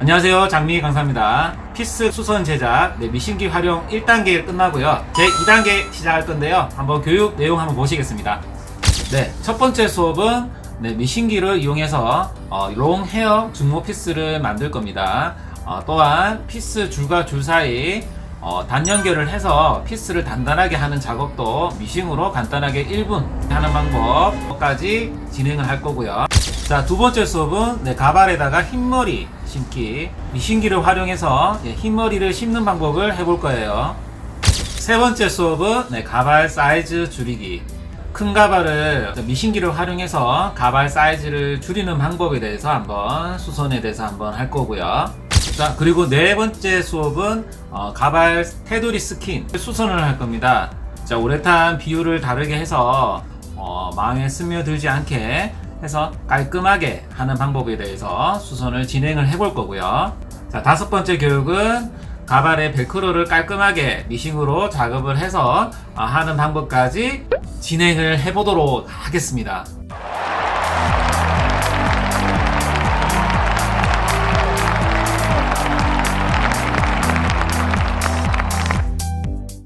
안녕하세요. 장미 강사입니다. 피스 수선 제작 네, 미신기 활용 1단계 끝나고요. 제 2단계 시작할 건데요. 한번 교육 내용 한번 보시겠습니다. 네, 첫 번째 수업은 네, 미신기를 이용해서 어, 롱 헤어 중모 피스를 만들 겁니다. 어, 또한 피스 줄과 줄 사이 어, 단 연결을 해서 피스를 단단하게 하는 작업도 미싱으로 간단하게 1분 하는 방법까지 진행을 할 거고요. 자, 두 번째 수업은 네, 가발에다가 흰머리 심기, 미싱기를 활용해서 예, 흰머리를 심는 방법을 해볼 거예요. 세 번째 수업은 네, 가발 사이즈 줄이기. 큰 가발을 미싱기를 활용해서 가발 사이즈를 줄이는 방법에 대해서 한번 수선에 대해서 한번 할 거고요. 자, 그리고 네 번째 수업은 어, 가발 테두리 스킨 수선을 할 겁니다. 자, 우레탄 비율을 다르게 해서 어, 망에 스며들지 않게 해서 깔끔하게 하는 방법에 대해서 수선을 진행을 해볼 거고요. 자, 다섯 번째 교육은 가발의 벨크로를 깔끔하게 미싱으로 작업을 해서 아, 하는 방법까지 진행을 해보도록 하겠습니다.